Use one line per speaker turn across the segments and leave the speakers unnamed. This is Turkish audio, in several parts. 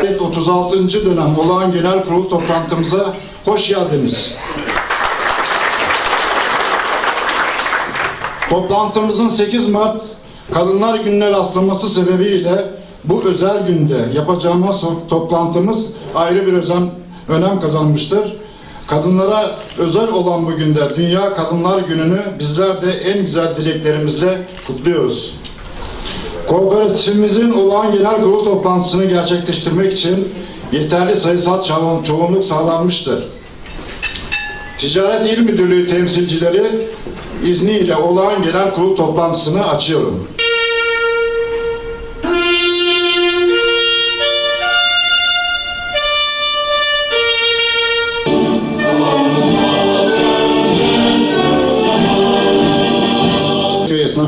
Evet, 36. dönem olağan genel kurul toplantımıza hoş geldiniz. Toplantımızın 8 Mart Kadınlar Günü'ne rastlaması sebebiyle bu özel günde yapacağımız toplantımız ayrı bir özen, önem kazanmıştır. Kadınlara özel olan bu günde Dünya Kadınlar Günü'nü bizler de en güzel dileklerimizle kutluyoruz. Kooperatifimizin olağan genel kurul toplantısını gerçekleştirmek için yeterli sayısal ço- çoğunluk sağlanmıştır. Ticaret İl Müdürlüğü temsilcileri izniyle olağan genel kurul toplantısını açıyorum.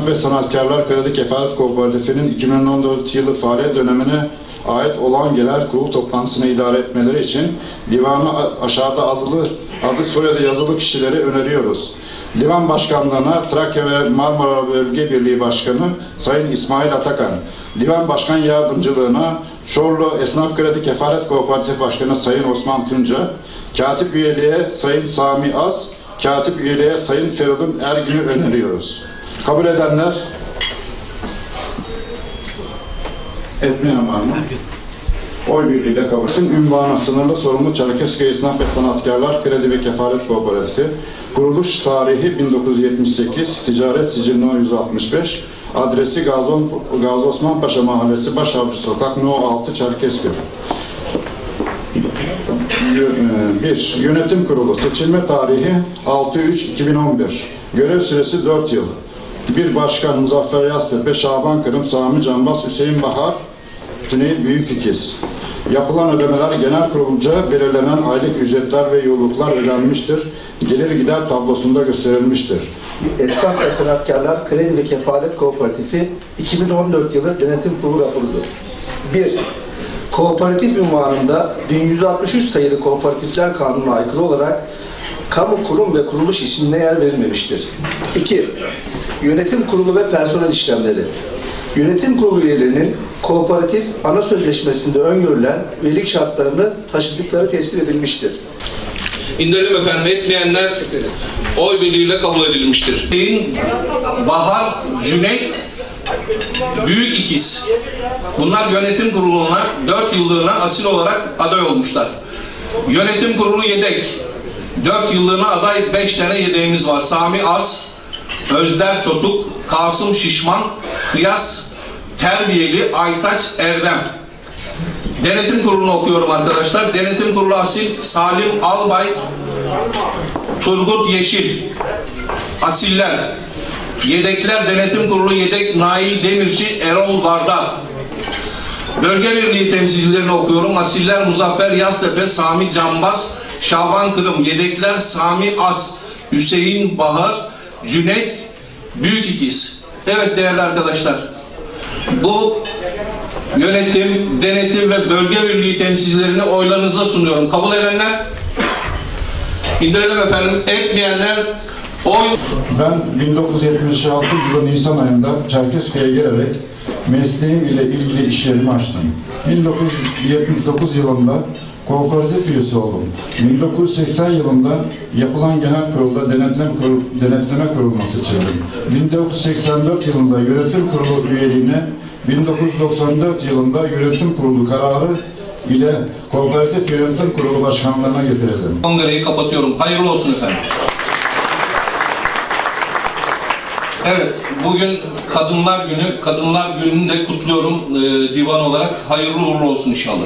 Ve Sanatkarlar Kredi Kefalet Kooperatifi'nin 2014 yılı faaliyet dönemine ait olan genel kurul toplantısını idare etmeleri için divana aşağıda azılı adı soyadı yazılı kişileri öneriyoruz. Divan Başkanlığı'na Trakya ve Marmara Bölge Birliği Başkanı Sayın İsmail Atakan, Divan Başkan Yardımcılığına Çorlu Esnaf Kredi Kefalet Kooperatif Başkanı Sayın Osman Tunca, Katip üyeliğe Sayın Sami Az, Katip üyeliğe Sayın Feridun Ergün'ü öneriyoruz. Kabul edenler etmeyen var mı? Oy birliğiyle kabul. Tüm ünvanı sınırlı sorumlu Çerkezköy Esnaf ve Sanatkarlar Kredi ve Kefalet Kooperatifi. Kuruluş tarihi 1978, ticaret sicil no 165, adresi Gazi, Gazi Osman Paşa Mahallesi Başavcı Sokak No 6 Çerkezköy. 1. Yönetim Kurulu seçilme tarihi 6-3-2011. Görev süresi 4 yıl. Bir Başkan Muzaffer Yaztepe, Şaban Kırım, Sami Canbaz, Hüseyin Bahar, Cüneyt Büyük İkiz. Yapılan ödemeler genel kurulca belirlenen aylık ücretler ve yolluklar ödenmiştir. Gelir gider tablosunda gösterilmiştir.
Esnaf ve Sanatkarlar Kredi ve Kefalet Kooperatifi 2014 yılı denetim kurulu raporudur. 1. Kooperatif ünvanında 1163 sayılı Kooperatifler Kanunu'na aykırı olarak kamu kurum ve kuruluş ismine yer verilmemiştir. 2. Yönetim kurulu ve personel işlemleri. Yönetim kurulu üyelerinin kooperatif ana sözleşmesinde öngörülen üyelik şartlarını taşıdıkları tespit edilmiştir.
İndirelim efendim etmeyenler oy birliğiyle kabul edilmiştir. Bahar, Cüneyt, Büyük ikiz. Bunlar yönetim kuruluna 4 yıllığına asil olarak aday olmuşlar. Yönetim kurulu yedek. 4 yıllığına aday 5 tane yedeğimiz var. Sami Az, Özder Çotuk, Kasım Şişman, Kıyas, Terbiyeli, Aytaç Erdem. Denetim kurulunu okuyorum arkadaşlar. Denetim kurulu asil Salim Albay, Turgut Yeşil, asiller. Yedekler denetim kurulu yedek Nail Demirci, Erol Varda. Bölge birliği temsilcilerini okuyorum. Asiller Muzaffer Yaztepe, Sami Cambaz, Şaban Kırım. Yedekler Sami As, Hüseyin Bahar, Cüneyt Büyük İkiz. Evet değerli arkadaşlar. Bu yönetim, denetim ve bölge birliği temsilcilerini oylarınıza sunuyorum. Kabul edenler? İndirelim efendim. Etmeyenler oy
Ben 1976 yılı Nisan ayında Çerkezköy'e gelerek mesleğim ile ilgili işlerimi açtım. 1979 yılında kooperatif üyesi oldum. 1980 yılında yapılan genel kurulda denetleme, kurul, denetleme kuruluna seçildim. 1984 yılında yönetim kurulu üyeliğine 1994 yılında yönetim kurulu kararı ile kooperatif yönetim kurulu başkanlığına getirildim.
kongreyi kapatıyorum. Hayırlı olsun efendim. Evet, bugün Kadınlar Günü. Kadınlar Günü'nü de kutluyorum e, divan olarak. Hayırlı uğurlu olsun inşallah.